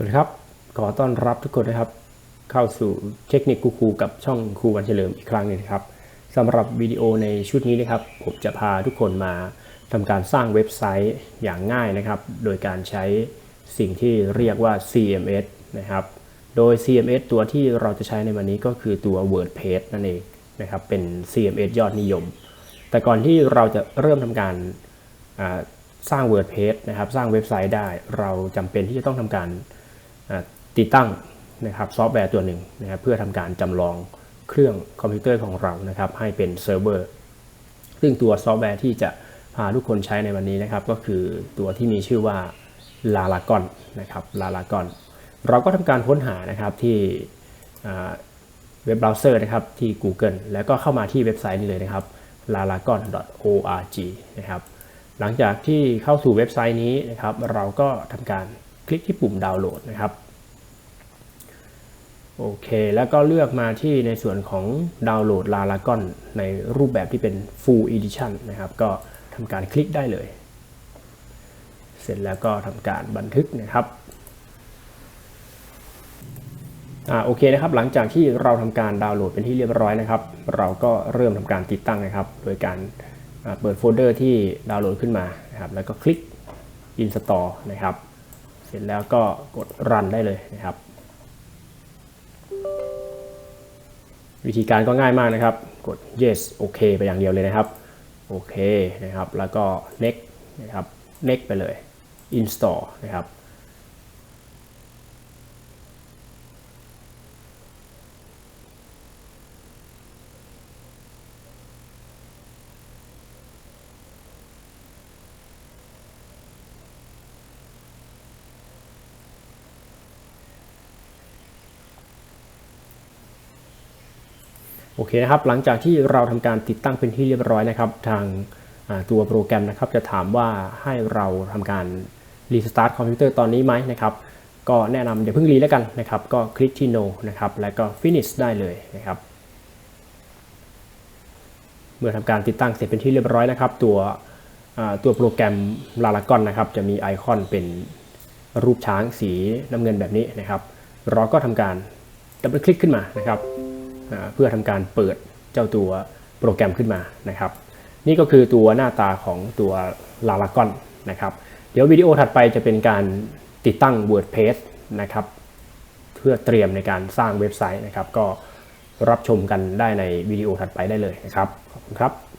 วัสดีครับ ขอต้อนรับทุกคนนะครับ เข้าสู่เทคนิคกูคูกับช่องครูวันเฉลิมอีกครั้งหนึงนะครับสำหรับวิดีโอในชุดนี้นะครับ ผมจะพาทุกคนมาทำการสร้างเว็บไซต์อย่างง่ายนะครับ โดยการใช้สิ่งที่เรียกว่า CMS นะครับ โดย CMS ตัวที่เราจะใช้ในวันนี้ก็คือตัว WordPress นั่นเองนะครับ เป็น CMS ยอดนิยม แต่ก่อนที่เราจะเริ่มทำการสร้าง WordPress นะครับ สร้างเว็บไซต์ได้ เราจำเป็นที่จะต้องทำการ ติดตั้งนะครับซอฟต์แวร์ตัวหนึ่งนะครับเพื่อทำการจำลองเครื่องคอมพิวเตอร์ของเรานะครับให้เป็นเซิร์ฟเวอร์ซึ่งตัวซอฟต์แวร์ที่จะพาทุกคนใช้ในวันนี้นะครับ ก็คือตัวที่มีชื่อว่า Laragon นะครับ Laragon เราก็ทำการค้นหานะครับที่เว็บเบราว์เซอร์นะครับที่ Google แล้วก็เข้ามาที่เว็บไซต์นี้เลยนะครับ laragon.org นะครับหลังจากที่เข้าสู่เว็บไซต์นี้นะครับ เราก็ทำการคลิกที่ปุ่มดาวน์โหลดนะครับ โอเค แล้วก็เลือกมาที่ในส่วนของดาวน์โหลด Laragon ในรูปแบบที่เป็น Full Edition นะครับ ก็ทำการคลิกได้เลย เสร็จแล้วก็ทำการบันทึกนะครับอ่าโอเคนะครับ หลังจากที่เราทำการดาวน์โหลดเป็นที่เรียบร้อยนะครับ เราก็เริ่มทำการติดตั้งนะครับ โดยการเปิดโฟลเดอร์ที่ดาวน์โหลดขึ้นมานะครับ แล้วก็คลิก install นะครับ เสร็จแล้วก็กด run ได้เลยนะครับ วิธีการก็ง่ายมากนะครับ กด yes โอเคไปอย่างเดียวเลยนะครับ โอเคนะครับ แล้วก็ next นะครับ next ไปเลย install นะครับ โอเคนะครับ หลังจากที่เราทำการติดตั้งเป็นที่เรียบร้อยนะครับ ทางตัวโปรแกรมนะครับ จะถามว่าให้เราทำการรีสตาร์ทคอมพิวเตอร์ตอนนี้ไหมนะครับ ก็แนะนำอย่าเพิ่งรีแล้วกันนะครับ ก็คลิกที่ no นะครับ แล้วก็ finish ได้เลยนะครับ เมื่อทำการติดตั้งเสร็จเป็นที่เรียบร้อยนะครับ ตัวตัวโปรแกรม Laragon นะครับ จะมีไอคอนเป็นรูปช้างสีน้ำเงินแบบนี้นะครับ เราก็ทำการดับเบิลคลิกขึ้นมานะครับ เพื่อทำการเปิดเจ้าตัวโปรแกรมขึ้นมานะครับ นี่ก็คือตัวหน้าตาของตัวลาลากอนนะครับเดี๋ยววิดีโอถัดไปจะเป็นการติดตั้ง WordPress นะครับเพื่อเตรียมในการสร้างเว็บไซต์นะครับ ก็รับชมกันได้ในวิดีโอถัดไปได้เลยนะครับ ขอบคุณครับ